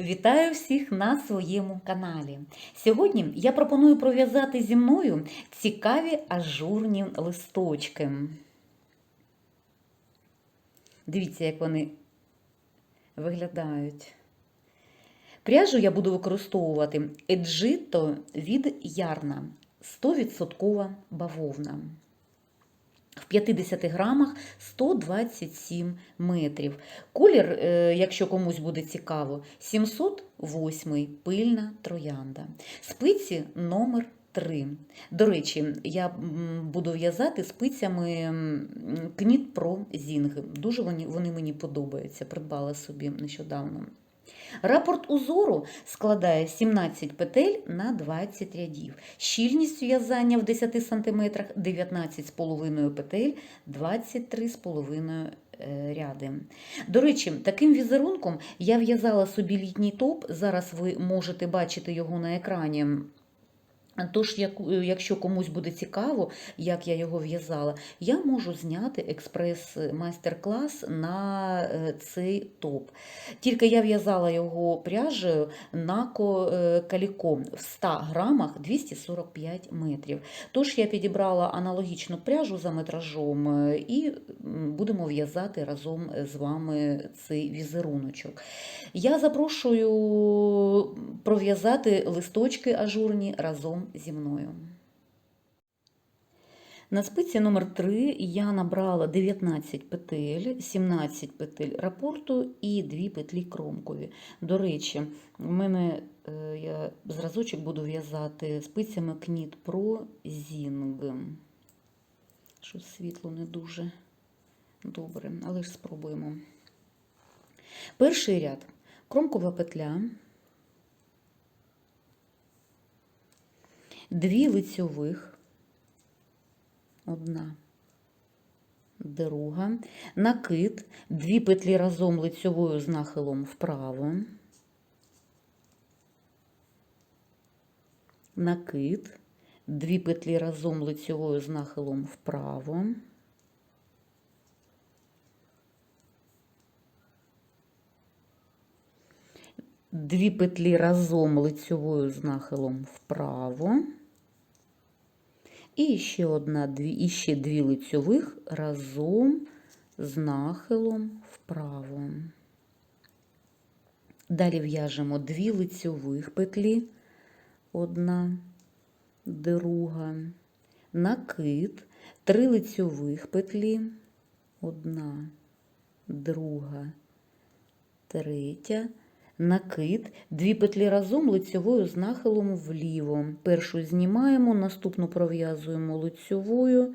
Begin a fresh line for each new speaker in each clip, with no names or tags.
Вітаю всіх на своєму каналі. Сьогодні я пропоную пров'язати зі мною цікаві ажурні листочки. Дивіться, як вони виглядають. Пряжу я буду використовувати еджито від ярна 100% бавовна. В 50 грамах 127 метрів. Колір, е, якщо комусь буде цікаво, 708 пильна троянда. Спиці номер 3. До речі, я буду в'язати спицями Knit Pro Zing. Дуже вони мені подобаються. Придбала собі нещодавно. Рапорт узору складає 17 петель на 20 рядів. Щільність в'язання в 10 см 19,5 петель, 23,5 е, ряди. До речі, таким візерунком я в'язала собі літній топ. Зараз ви можете бачити його на екрані. Тож, як- якщо комусь буде цікаво, як я його в'язала, я можу зняти експрес-майстер-клас на е, цей топ. Тільки я в'язала його пряжею Нако е, Каліко в 100 грамах 245 метрів. Тож я підібрала аналогічну пряжу за метражом е, і будемо в'язати разом з вами цей візеруночок. Я запрошую пров'язати листочки ажурні разом зі мною. На спиці номер 3 я набрала 19 петель, 17 петель рапорту і 2 петлі кромкові. До речі, в мене е, я зразочок буду в'язати спицями Knit Pro Zing. Щось світло не дуже добре, але ж спробуємо. Перший ряд кромкова петля, дві лицьових, одна, друга, накид, дві петлі разом лицьовою з нахилом вправо, накид, дві петлі разом лицьовою з нахилом вправо. Дві петлі разом лицьовою з нахилом вправо. І ще одна, дві, і ще дві лицьових разом з нахилом вправо. Далі в'яжемо дві лицьових петлі, одна, друга, накид, три лицьових петлі, одна, друга, третя, накид, дві петлі разом лицьовою з нахилом вліво. Першу знімаємо, наступну пров'язуємо лицьовою,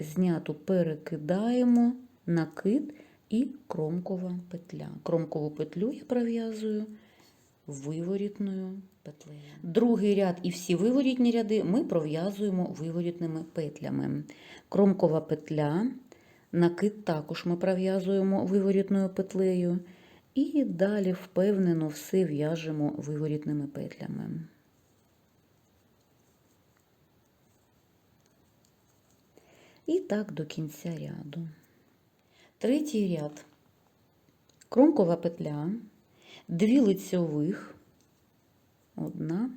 зняту перекидаємо, накид і кромкова петля. Кромкову петлю я пров'язую виворітною петлею. Другий ряд і всі виворітні ряди ми пров'язуємо виворітними петлями. Кромкова петля, накид також ми пров'язуємо виворітною петлею. І далі впевнено все в'яжемо виворітними петлями. І так до кінця ряду. Третій ряд. Кромкова петля, дві лицьових, одна,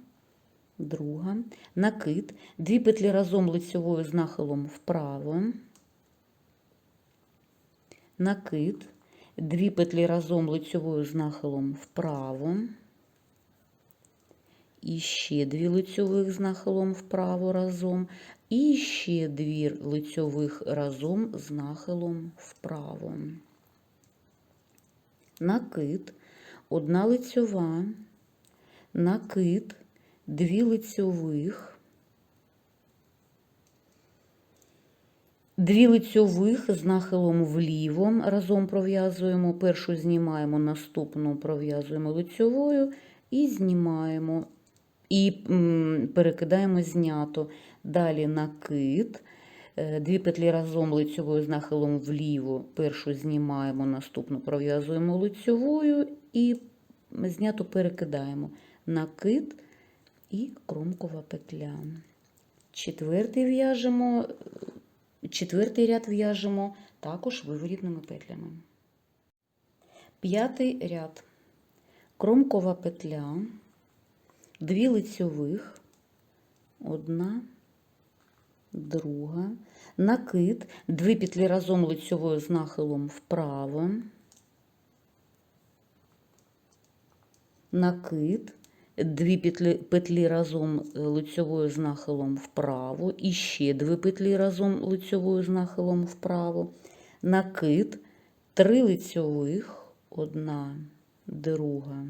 друга, накид, дві петлі разом лицьовою з нахилом вправо, накид, дві петлі разом лицьовою з нахилом вправо, і ще дві лицьових з нахилом вправо разом, і ще дві лицьових разом з нахилом вправо. Накид, одна лицьова, накид, дві лицьових, Дві лицьових з нахилом вліво разом пров'язуємо. Першу знімаємо, наступну пров'язуємо лицьовою і знімаємо, і перекидаємо знято. Далі накид, е, дві петлі разом лицьовою з нахилом вліво. Першу знімаємо, наступну пров'язуємо лицьовою і знято перекидаємо. Накид і кромкова петля. Четвертий в'яжемо. Четвертий ряд в'яжемо також виворітними петлями. П'ятий ряд. кромкова петля, дві лицьових, одна, друга, накид, дві петлі разом лицьовою з нахилом вправо, накид, дві петлі, петлі разом е, лицьовою з нахилом вправо, і ще дві петлі разом лицьовою з нахилом вправо, накид, три лицьових, одна, друга,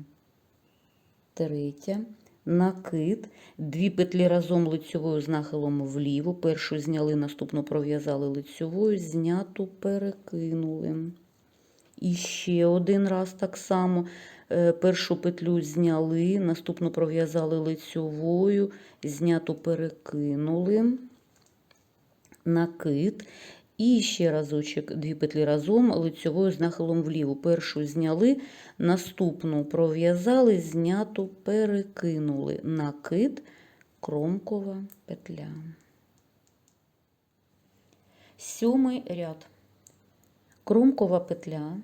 третя, накид, дві петлі разом лицьовою з нахилом вліво, першу зняли, наступну пров'язали лицьовою, зняту перекинули. І ще один раз так само першу петлю зняли, наступну пров'язали лицьовою, зняту перекинули, накид. І ще разочок, дві петлі разом, лицьовою з нахилом вліво. Першу зняли, наступну пров'язали, зняту перекинули. Накид, кромкова петля. Сьомий ряд. Кромкова петля,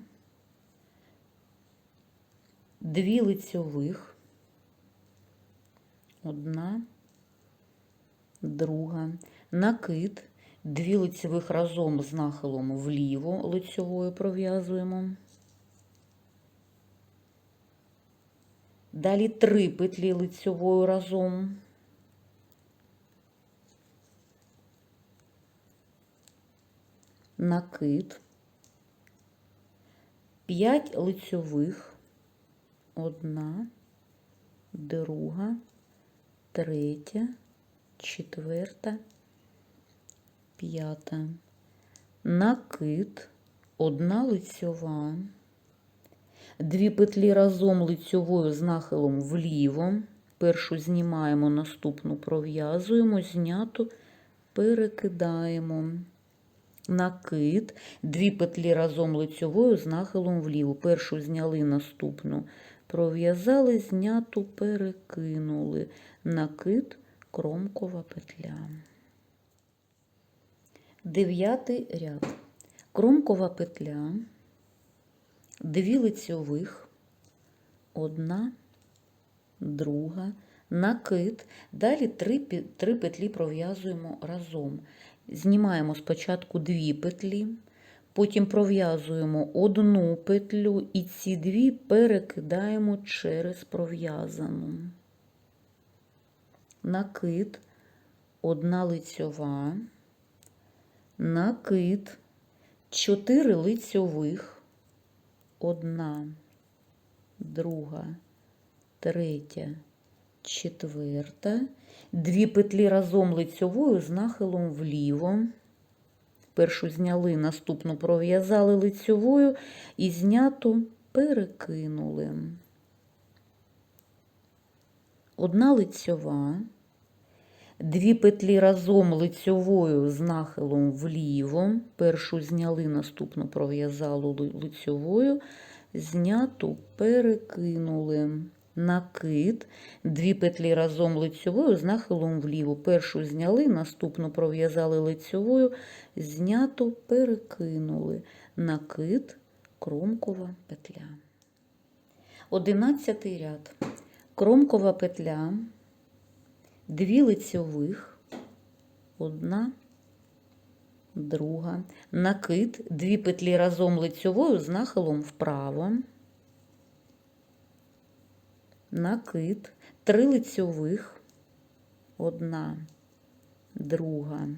дві лицьових, одна, друга, накид, дві лицьових разом з нахилом вліво лицьовою пров'язуємо. Далі три петлі лицьовою разом. Накид. 5 лицьових, одна, друга, третя, четверта, п'ята. Накид, одна лицьова, дві петлі разом лицьовою з нахилом вліво. Першу знімаємо, наступну пров'язуємо, зняту перекидаємо накид, дві петлі разом лицьовою з нахилом вліво. Першу зняли, наступну пров'язали, зняту перекинули. Накид, кромкова петля. Дев'ятий ряд. Кромкова петля, дві лицьових, одна, друга, накид. Далі три, три петлі пров'язуємо разом. Знімаємо спочатку дві петлі, потім пров'язуємо одну петлю і ці дві перекидаємо через пров'язану. Накид, одна лицьова, накид, чотири лицьових, одна, друга, третя, четверта, дві петлі разом лицьовою з нахилом вліво. Першу зняли, наступну пров'язали лицьовою і зняту перекинули. Одна лицьова, дві петлі разом лицьовою з нахилом вліво. Першу зняли, наступну пров'язали лицьовою, зняту перекинули накид, дві петлі разом лицьовою з нахилом вліво. Першу зняли, наступну пров'язали лицьовою, зняту перекинули. Накид, кромкова петля. Одинадцятий ряд. Кромкова петля, дві лицьових, одна, друга, накид, дві петлі разом лицьовою з нахилом вправо накид, три лицьових, одна, друга,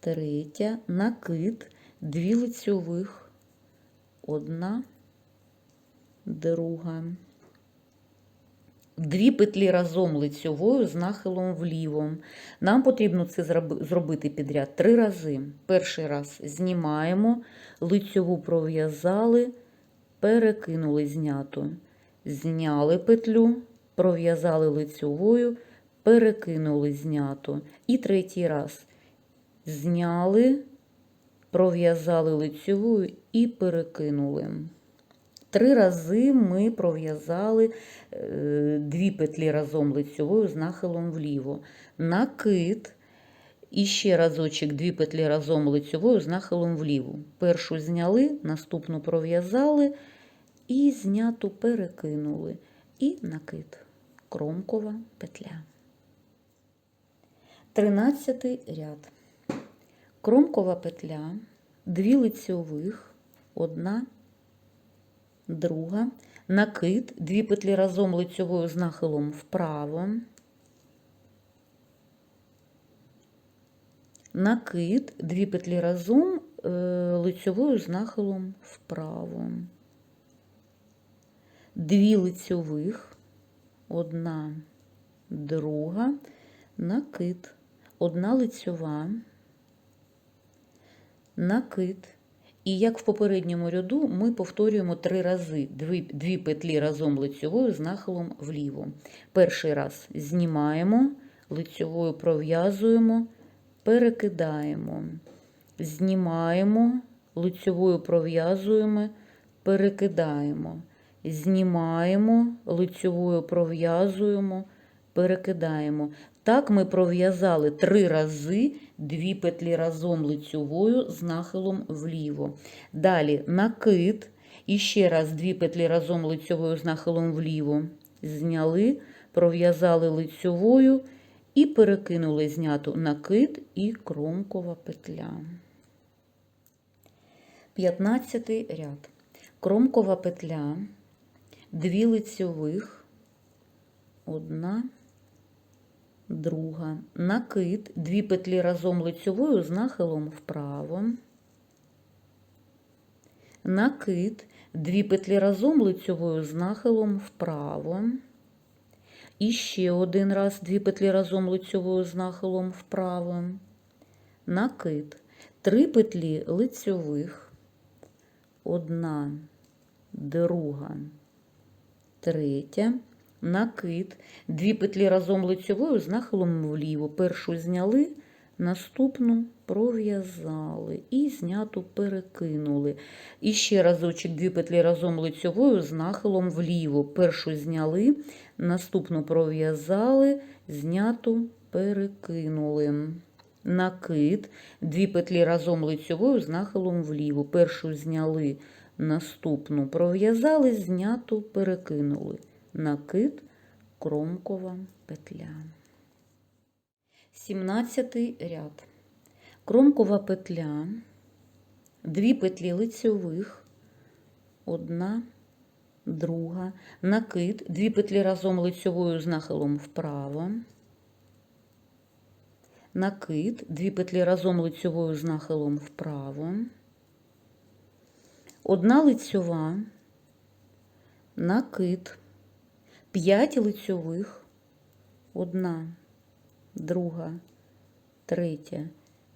третя, накид, дві лицьових, одна, друга. Дві петлі разом лицьовою з нахилом вліво. Нам потрібно це зробити підряд три рази. Перший раз знімаємо, лицьову пров'язали, перекинули зняту зняли петлю, пров'язали лицьовою, перекинули знято. І третій раз зняли, пров'язали лицьовою і перекинули. Три рази ми пров'язали е, дві петлі разом лицьовою з нахилом вліво. Накид. І ще разочок дві петлі разом лицьовою з нахилом вліво. Першу зняли, наступну пров'язали і зняту перекинули, і накид, кромкова петля. Тринадцятий ряд. Кромкова петля, дві лицьових, одна, друга, накид, дві петлі разом лицьовою з нахилом вправо, накид, дві петлі разом е, лицьовою з нахилом вправо, дві лицьових, одна, друга, накид, одна лицьова, накид. І як в попередньому ряду ми повторюємо три рази дві, дві петлі разом лицьовою з нахилом вліво. Перший раз знімаємо, лицьовою пров'язуємо, перекидаємо, знімаємо, лицьовою пров'язуємо, перекидаємо, знімаємо, лицьовою пров'язуємо, перекидаємо. Так ми пров'язали три рази дві петлі разом лицьовою з нахилом вліво. Далі накид, і ще раз дві петлі разом лицьовою з нахилом вліво. Зняли, пров'язали лицьовою і перекинули зняту накид і кромкова петля. 15 ряд. Кромкова петля, дві лицьових, одна, друга, накид, дві петлі разом лицьовою з нахилом вправо, накид, дві петлі разом лицьовою з нахилом вправо, і ще один раз. Дві петлі разом лицьовою з нахилом вправо, накид, три петлі лицьових, одна, друга, третя, накид, дві петлі разом лицьовою з нахилом вліво. Першу зняли, наступну пров'язали і зняту перекинули. І ще разочок дві петлі разом лицьовою з нахилом вліво. Першу зняли, наступну пров'язали, зняту перекинули. Накид, дві петлі разом лицьовою з нахилом вліво. Першу зняли, наступну пров'язали, зняту перекинули. Накид, кромкова петля. 17 ряд. Кромкова петля, дві петлі лицьових, одна, друга, накид, дві петлі разом лицьовою з нахилом вправо, накид, дві петлі разом лицьовою з нахилом вправо, одна лицьова, накид, 5 лицьових, одна, друга, третя,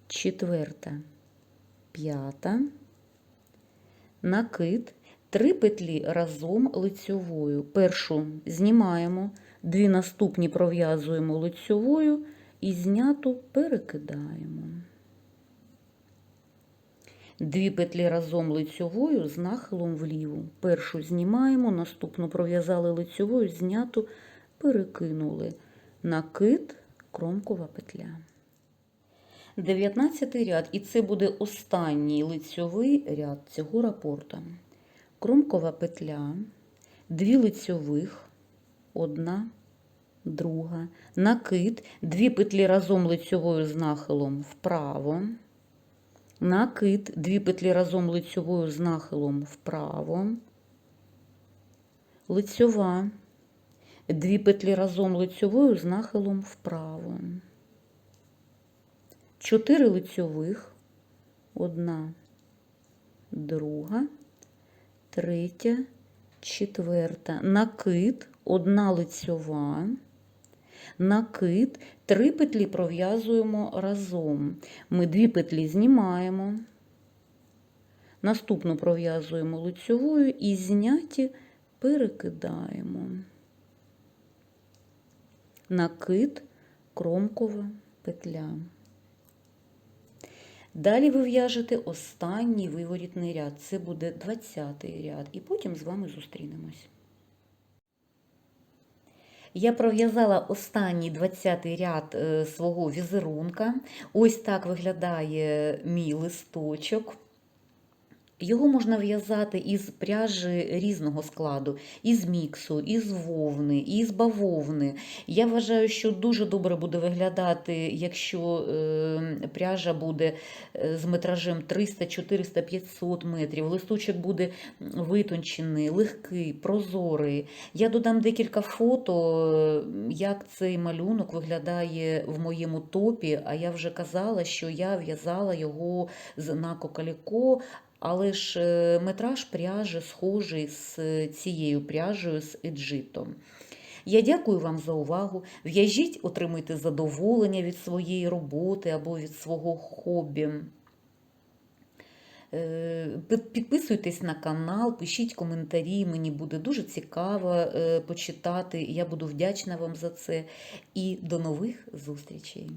четверта, п'ята, накид, три петлі разом лицьовою. Першу знімаємо, дві наступні пров'язуємо лицьовою і зняту перекидаємо. Дві петлі разом лицьовою з нахилом вліво. Першу знімаємо, наступну пров'язали лицьовою, зняту, перекинули. Накид, кромкова петля. 19 ряд, і це буде останній лицьовий ряд цього рапорта. Кромкова петля, дві лицьових, одна, друга, накид, дві петлі разом лицьовою з нахилом вправо накид, дві петлі разом лицьовою з нахилом вправо, лицьова, дві петлі разом лицьовою з нахилом вправо, чотири лицьових, одна, друга, третя, четверта, накид, одна лицьова, накид, три петлі пров'язуємо разом. Ми дві петлі знімаємо, наступну пров'язуємо лицьовою і зняті перекидаємо. Накид, кромкова петля. Далі ви в'яжете останній виворітний ряд. Це буде 20-й ряд, і потім з вами зустрінемось. Я пров'язала останній 20 ряд е, свого візерунка. Ось так виглядає мій листочок. Його можна в'язати із пряжі різного складу, із міксу, із вовни, із бавовни. Я вважаю, що дуже добре буде виглядати, якщо е, пряжа буде е, з метражем 300, 400, 500 метрів. Листочок буде витончений, легкий, прозорий. Я додам декілька фото, е, як цей малюнок виглядає в моєму топі. А я вже казала, що я в'язала його з Нако Каліко, але ж е, метраж пряжі схожий з цією пряжею з Еджитом. Я дякую вам за увагу. В'яжіть, отримуйте задоволення від своєї роботи або від свого хобі. Е, Підписуйтесь на канал, пишіть коментарі, мені буде дуже цікаво е, почитати. Я буду вдячна вам за це. І до нових зустрічей!